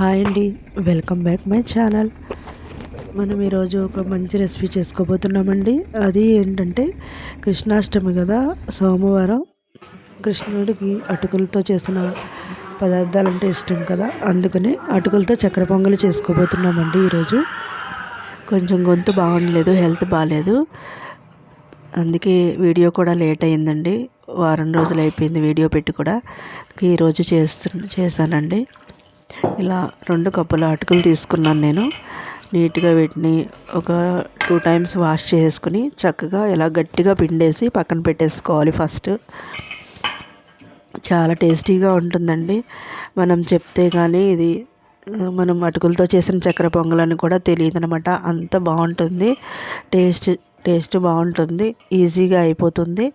Hi అండి welcome back my channel. మనం ఈరోజు ఒక మంచి రెసిపీ చేసుకోబోతున్నామండి. అది ఏంటంటే కృష్ణాష్టమి కదా సోమవారం. కృష్ణుడికి అటుకులతో చేసిన పదార్థాలు అంటే ఇష్టం కదా అందుకనే అటుకులతో చక్కెర పొంగలి చేసుకోబోతున్నామండి ఈరోజు. కొంచెం గొంతు బాగుండలేదు హెల్త్ బాగాలేదు అందుకే వీడియో కూడా లేట్ అయిందండి. వారం రోజులు అయిపోయింది వీడియో పెట్టి కూడా. ఈరోజు చేస్తు చేశానండి. ఇలా రెండు కప్పుల అటుకులు తీసుకున్నాను నేను. నీట్గా వీటిని ఒక టూ టైమ్స్ వాష్ చేసుకుని చక్కగా ఇలా గట్టిగా పిండేసి పక్కన పెట్టేసుకోవాలి ఫస్ట్. చాలా టేస్టీగా ఉంటుందండి. మనం చెప్తే కానీ ఇది మనం అటుకులతో చేసిన చక్కెర పొంగలని కూడా తెలియదు అనమాట అంత బాగుంటుంది. టేస్ట్ టేస్ట్ బాగుంటుంది. ఈజీగా అయిపోతుంది.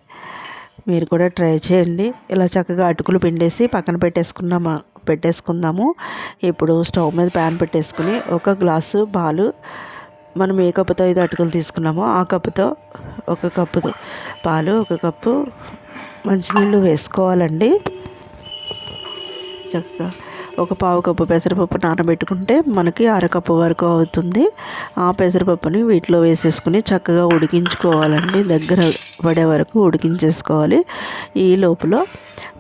మీరు కూడా ట్రై చేయండి. ఇలా చక్కగా అటుకులు పిండేసి పక్కన పెట్టేసుకున్నాము? పెట్టేసుకుందాము. ఇప్పుడు స్టవ్ మీద ప్యాన్ పెట్టేసుకుని ఒక గ్లాసు పాలు మనం ఏ కప్పుతో ఐదు అటుకులు తీసుకున్నామో ఆ కప్పుతో ఒక కప్పు పాలు ఒక కప్పు మంచినీళ్ళు వేసుకోవాలండి. చక్కగా ఒక పావు కప్పు పెసరపప్పు నానబెట్టుకుంటే మనకి అరకప్పు వరకు అవుతుంది. ఆ పెసరపప్పుని వీటిలో వేసేసుకుని చక్కగా ఉడికించుకోవాలండి. దగ్గర పడే వరకు ఉడికించేసుకోవాలి. ఈ లోపల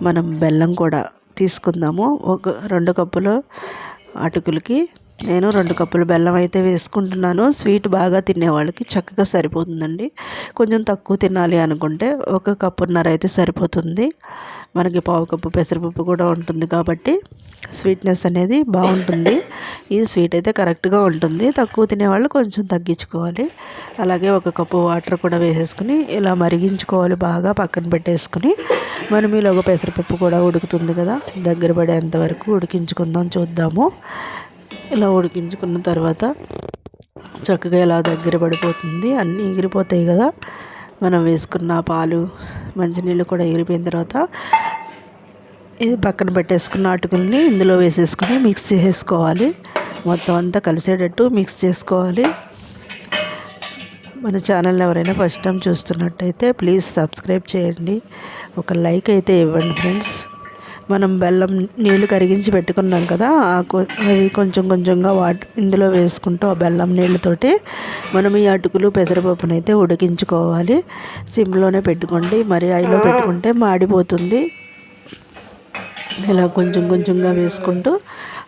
మనం బెల్లం కూడా తీసుకుందాము. ఒక రెండు కప్పులు అటుకులకి. నేను రెండు కప్పులు బెల్లం అయితే వేసుకుంటున్నాను. స్వీట్ బాగా తినేవాళ్ళకి చక్కగా సరిపోతుందండి. కొంచెం తక్కువ తినాలి అనుకుంటే ఒక కప్పున్నర అయితే సరిపోతుంది. మనకి పావు కప్పు పెసరపప్పు కూడా ఉంటుంది కాబట్టి స్వీట్నెస్ అనేది బాగుంటుంది. ఈ స్వీట్ అయితే కరెక్ట్గా ఉంటుంది. తక్కువ తినేవాళ్ళు కొంచెం తగ్గించుకోవాలి. అలాగే ఒక కప్పు వాటర్ కూడా వేసేసుకుని ఇలా మరిగించుకోవాలి బాగా పక్కన పెట్టేసుకుని. మనం ఈలోగా పెసరపప్పు కూడా ఉడుకుతుంది కదా దగ్గర పడేంత వరకు ఉడికించుకుందాం చూద్దాము. ఇలా ఉడికించుకున్న తర్వాత చక్కగా ఇలా దగ్గర పడిపోతుంది. అన్నీ ఎగిరిపోతాయి కదా. మనం వేసుకున్న పాలు మంచినీళ్ళు కూడా ఎగిరిపోయిన తర్వాత ఇది పక్కన పెట్టేసుకున్న అటుకుల్ని ఇందులో వేసేసుకుని మిక్స్ చేసేసుకోవాలి. మొత్తం అంతా కలిసేటట్టు మిక్స్ చేసుకోవాలి. మన ఛానల్ ఎవరైనా ఫస్ట్ టైం చూస్తున్నట్టయితే ప్లీజ్ సబ్స్క్రైబ్ చేయండి. ఒక లైక్ అయితే ఇవ్వండి ఫ్రెండ్స్. మనం బెల్లం నీళ్ళు కరిగించి పెట్టుకున్నాం కదా అవి కొంచెం కొంచెంగా వాటి ఇందులో వేసుకుంటూ ఆ బెల్లం నీళ్ళతోటి మనం ఈ అటుకులు పెసరపప్పునైతే ఉడికించుకోవాలి. సిమ్లోనే పెట్టుకోండి. మరి ఐలో పెట్టుకుంటే మాడిపోతుంది. ఇలా కొంచెం కొంచెంగా వేసుకుంటూ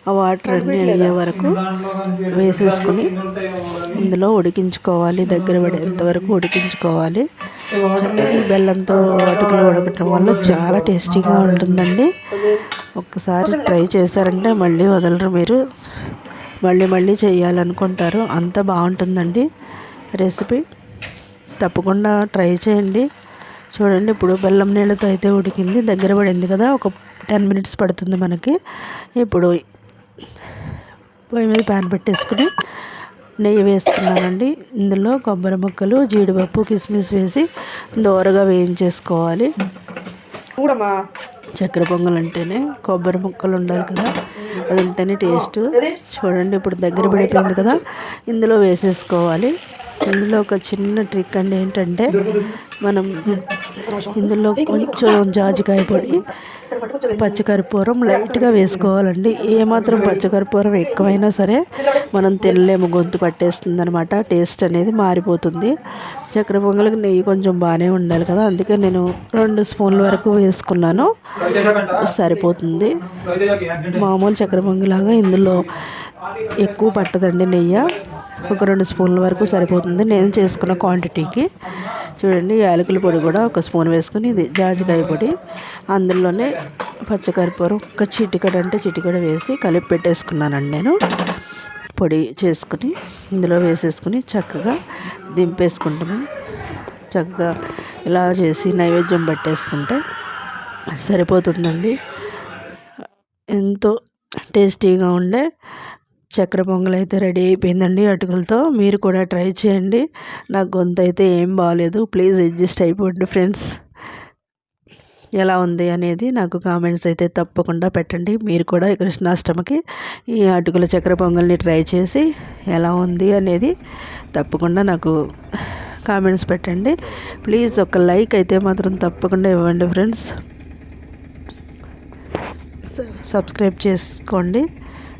ఆ వాటర్ అన్నీ అయ్యే వరకు వేసేసుకుని ఇందులో ఉడికించుకోవాలి దగ్గర పడేంత వరకు ఉడికించుకోవాలి. ఈ బెల్లంతో అటుకులు ఉడకటం వల్ల చాలా టేస్టీగా ఉంటుందండి. ఒక్కసారి ట్రై చేశారంటే మళ్ళీ వదలరు మీరు. మళ్ళీ మళ్ళీ చేయాలనుకుంటారు. అంత బాగుంటుందండి రెసిపీ. తప్పకుండా ట్రై చేయండి. చూడండి ఇప్పుడు బెల్లం నీళ్ళతో అయితే ఉడికింది. దగ్గర పడింది కదా ఒక టెన్ మినిట్స్ పడుతుంది మనకి. ఇప్పుడు పొయ్యి మీద ప్యాన్ పెట్టేసుకుని నెయ్యి వేసుకున్నానండి ఇందులో కొబ్బరి ముక్కలు జీడిపప్పు కిస్మిస్ వేసి దోరగా వేయించేసుకోవాలి. చక్కెర పొంగల్ అంటేనే కొబ్బరి ముక్కలు ఉండాలి కదా. అది ఉంటేనే టేస్ట్. చూడండి ఇప్పుడు దగ్గర పడిపోయింది కదా. ఇందులో వేసేసుకోవాలి. ఇందులో ఒక చిన్న ట్రిక్ అండి ఏంటంటే మనం ఇందులో కొంచెం జాజికాయ పొడి పచ్చకర్పూరం లైట్గా వేసుకోవాలండి. ఏమాత్రం పచ్చకర్పూరం ఎక్కువైనా సరే మనం తినలేము గొంతు పట్టేస్తుంది అనమాట టేస్ట్ అనేది మారిపోతుంది. చక్కెర పొంగల్కి నెయ్యి కొంచెం బాగానే ఉండాలి కదా. అందుకే నేను రెండు స్పూన్ల వరకు వేసుకున్నాను. సరిపోతుంది. మామూలు చక్కెర పొంగిలాగా ఇందులో ఎక్కువ పట్టదండి నెయ్యి. ఒక రెండు స్పూన్ల వరకు సరిపోతుంది. నేను చేసుకున్న క్వాంటిటీకి చూడండి యాలకుల పొడి కూడా ఒక స్పూన్ వేసుకుని ఇది జాజికాయ పొడి అందులోనే పచ్చకర్పూరం ఒక చిటికడ అంటే చిటికడ వేసి కలిపి పెట్టేసుకున్నానండి నేను. పొడి చేసుకుని ఇందులో వేసేసుకుని చక్కగా దింపేసుకుంటాము చక్కగా ఇలా చేసి నైవేద్యం పట్టేసుకుంటే సరిపోతుందండి. ఎంతో టేస్టీగా ఉండే చక్కెర పొంగల్ అయితే రెడీ అయిపోయిందండి. అటుకులతో మీరు కూడా ట్రై చేయండి. నాకు గొంతు అయితే ఏం బాగాలేదు ప్లీజ్ అడ్జస్ట్ అయిపోండి ఫ్రెండ్స్. ఎలా ఉంది అనేది నాకు కామెంట్స్ అయితే తప్పకుండా పెట్టండి. మీరు కూడా కృష్ణాష్టమికి ఈ అటుకుల చక్కెర పొంగల్ని ట్రై చేసి ఎలా ఉంది అనేది తప్పకుండా నాకు కామెంట్స్ పెట్టండి. ప్లీజ్ ఒక లైక్ అయితే మాత్రం తప్పకుండా ఇవ్వండి ఫ్రెండ్స్. సబ్స్క్రైబ్ చేసుకోండి.